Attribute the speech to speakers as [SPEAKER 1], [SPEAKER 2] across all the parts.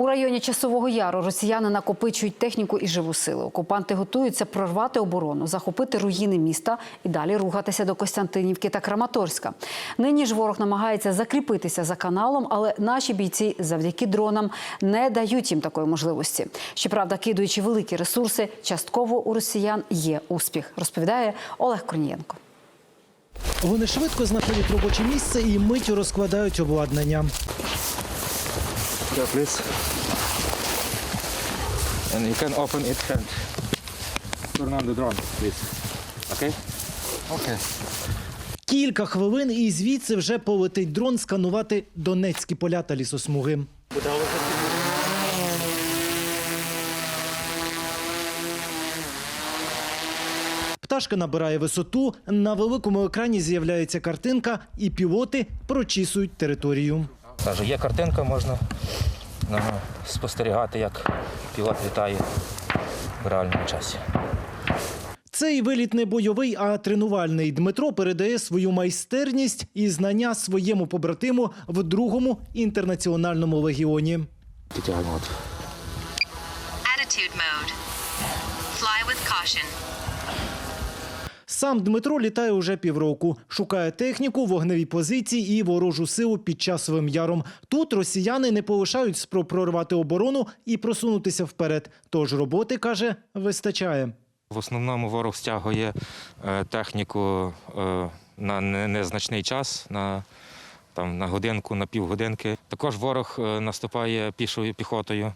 [SPEAKER 1] У районі Часового Яру росіяни накопичують техніку і живу силу. Окупанти готуються прорвати оборону, захопити руїни міста і далі рухатися до Костянтинівки та Краматорська. Нині ж ворог намагається закріпитися за каналом, але наші бійці завдяки дронам не дають їм такої можливості. Щоправда, кидуючи великі ресурси, частково у росіян є успіх, розповідає Олег Корнієнко.
[SPEAKER 2] Вони швидко знаходять робоче місце і миттю розкладають обладнання.
[SPEAKER 3] Yeah, please. And you can open it and turn on the drone, please. Okay? Okay.
[SPEAKER 2] Кілька хвилин і звідси вже полетить дрон сканувати донецькі поля та лісосмуги. Пташка набирає висоту. На великому екрані з'являється картинка, і пілоти прочісують територію.
[SPEAKER 3] Кажу, є картинка, можна спостерігати, як пілот літає в реальному часі.
[SPEAKER 2] Цей виліт не бойовий, а тренувальний. Дмитро передає свою майстерність і знання своєму побратиму в другому інтернаціональному легіоні.
[SPEAKER 4] Attitude mode. Fly with caution.
[SPEAKER 2] Сам Дмитро літає уже півроку, шукає техніку, вогневі позиції і ворожу силу під часовим яром. Тут росіяни не полишають спроб прорвати оборону і просунутися вперед. Тож роботи каже, вистачає.
[SPEAKER 3] В основному ворог стягує е, техніку е, на незначний час, на, там, на годинку, на півгодинки. Також ворог е, наступає пішою піхотою.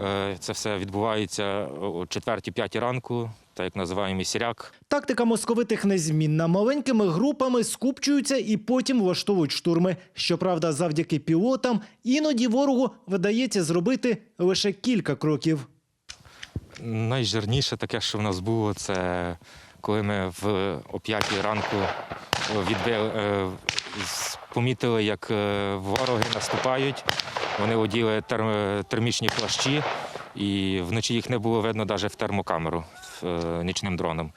[SPEAKER 3] Е, це все відбувається о 4-5 ранку, так як називаємо сіряк.
[SPEAKER 2] Тактика московитих незмінна. Маленькими групами скупчуються і потім влаштовують штурми. Щоправда, завдяки пілотам іноді ворогу вдається зробити лише кілька кроків.
[SPEAKER 3] Найжирніше таке, що в нас було, це коли ми в о 5 ранку відбили, е, помітили, як е, вороги наступають. Вони оділи терм- термічні плащі, і вночі їх не було видно навіть в термокамеру е, нічним дроном.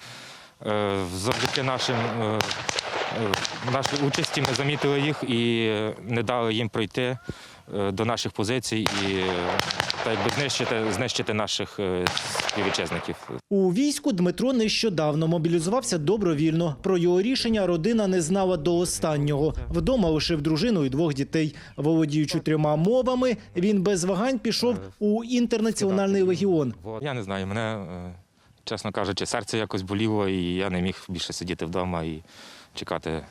[SPEAKER 3] Е, Завдяки нашим, е, нашій участі ми замітили їх і не дали їм пройти до наших позицій і е, так якби знищити, знищити наших е, співвітчизників.
[SPEAKER 2] У війську Дмитро нещодавно мобілізувався добровільно. Про його рішення родина не знала до останнього. Вдома лишив дружину і двох дітей. Володіючи трьома мовами, він без вагань пішов у інтернаціональний легіон.
[SPEAKER 3] Я не знаю, мене, е, чесно кажучи, серце якось боліло, і я не міг більше сидіти вдома і чекати,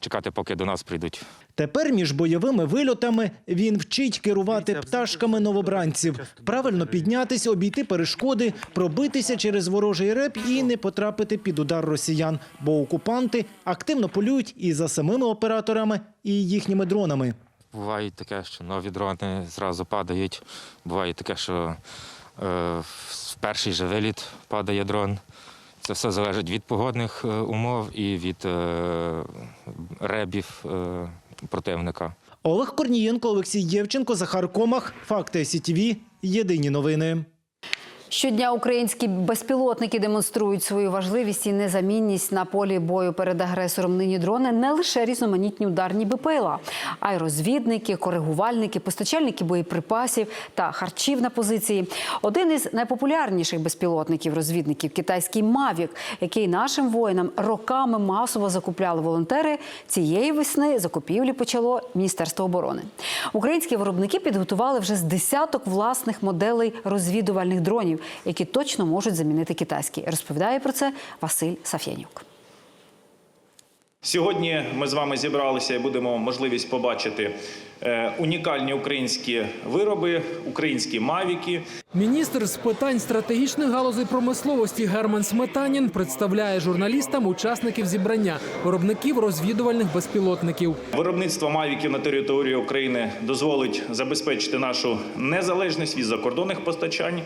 [SPEAKER 3] чекати поки до нас прийдуть.
[SPEAKER 2] Тепер між бойовими вильотами він вчить керувати пташками новобранців, правильно піднятись, обійти перешкоди, пробитися через ворожий реп і не потрапити під удар росіян, бо окупанти активно полюють і за самими операторами, і їхніми дронами.
[SPEAKER 3] Буває таке, що нові дрони зразу падають. Буває таке, що е, в перший же виліт падає дрон. Це все залежить від погодних е, умов і від е, ребів е, противника.
[SPEAKER 2] Олег Корнієнко, Олексій Євченко, Захар Комах. Факти СІТВ. Єдині новини.
[SPEAKER 1] Щодня українські безпілотники демонструють свою важливість і незамінність на полі бою перед агресором. Нині дрони не лише різноманітні ударні БПЛА, а й розвідники, коригувальники, постачальники боєприпасів та харчів на позиції. Один із найпопулярніших безпілотників розвідників китайський Мавік, який нашим воїнам роками масово закупляли волонтери. Цієї весни закупівлі почало Міністерство оборони. Українські виробники підготували вже з десяток власних моделей розвідувальних дронів, які точно можуть замінити китайські. Розповідає про це Василь Саф'янюк.
[SPEAKER 5] Сьогодні ми з вами зібралися і будемо можливість побачити унікальні українські вироби, українські мавіки.
[SPEAKER 6] Міністр з питань стратегічних галузей промисловості Герман Сметанін представляє журналістам учасників зібрання виробників розвідувальних безпілотників.
[SPEAKER 5] Виробництво мавіків на території України дозволить забезпечити нашу незалежність від закордонних постачань,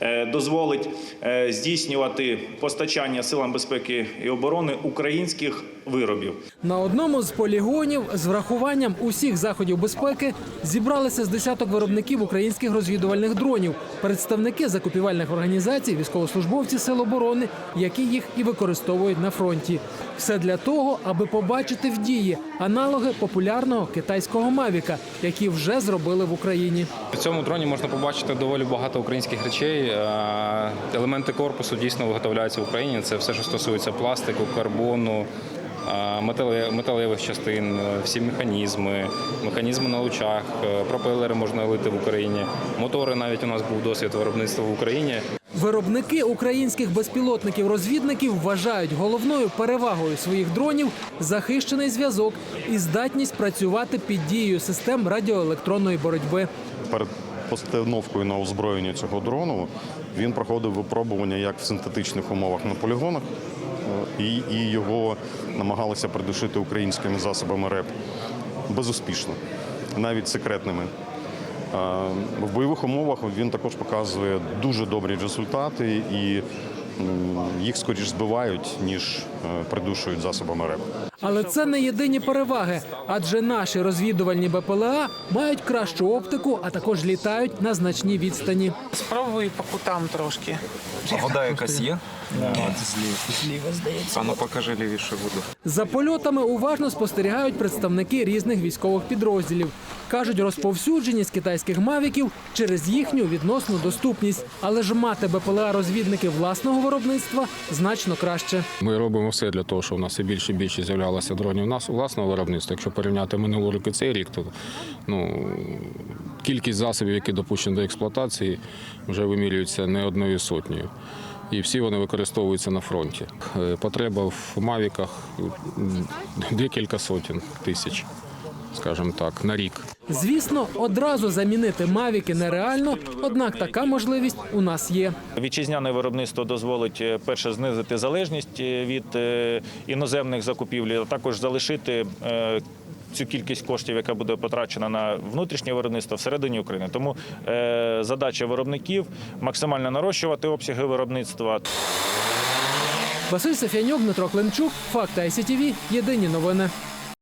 [SPEAKER 5] е, дозволить е, здійснювати постачання силам безпеки і оборони українських виробів.
[SPEAKER 6] На одному з полігонів з врахуванням усіх заходів безпеки безпеки зібралися з десяток виробників українських розвідувальних дронів, представники закупівельних організацій, військовослужбовці сил оборони, які їх і використовують на фронті. Все для того, аби побачити в дії аналоги популярного китайського мавіка, які вже зробили в Україні.
[SPEAKER 7] В цьому дроні можна побачити доволі багато українських речей. Е, Елементи корпусу дійсно виготовляються в Україні. Це все, що стосується пластику, карбону, металевих частин, е, всі механізми, механізми на лучах, е, пропелери можна лити в Україні. Мотори навіть у нас був досвід виробництва в Україні.
[SPEAKER 6] Виробники українських безпілотників-розвідників вважають головною перевагою своїх дронів захищений зв'язок і здатність працювати під дією систем радіоелектронної боротьби.
[SPEAKER 8] перед постановкою на озброєння цього дрону він проходив випробування як в синтетичних умовах на полігонах, і, і його намагалися придушити українськими засобами РЕП безуспішно, навіть секретними. Е, В бойових умовах він також показує дуже добрі результати, і їх скоріш збивають, ніж придушують засобами РЕП.
[SPEAKER 6] Але це не єдині переваги, адже наші розвідувальні БПЛА мають кращу оптику, а також літають на значній відстані.
[SPEAKER 9] Спробуй по кутам трошки.
[SPEAKER 10] А вода якась є? Зліва, здається. А ну покажи лівіше воду.
[SPEAKER 6] За польотами уважно спостерігають представники різних військових підрозділів. Кажуть, розповсюдженість китайських мавіків через їхню відносну доступність. Але ж мати БПЛА розвідники власного виробництва значно краще.
[SPEAKER 11] Ми робимо все для того, щоб у нас і більше і більше з'являлося дронів нас власного виробництва. Якщо порівняти минулий рік цей рік, то ну, кількість засобів, які допущені до експлуатації, вже вимірюється не одною сотнею. І всі вони використовуються на фронті. Е, Потреба в мавіках декілька сотень тисяч, скажімо так, на рік.
[SPEAKER 6] Звісно, одразу замінити мавіки нереально, однак така можливість у нас є.
[SPEAKER 5] Вітчизняне виробництво дозволить е, перше знизити залежність е, від е, іноземних закупівлі, а також залишити цю кількість коштів, яка буде потрачена на внутрішнє виробництво всередині України. Тому е, задача виробників максимально нарощувати обсяги виробництва.
[SPEAKER 6] Василь Сафянюк, Дмитро Климчук, Факти ICTV, Єдині новини.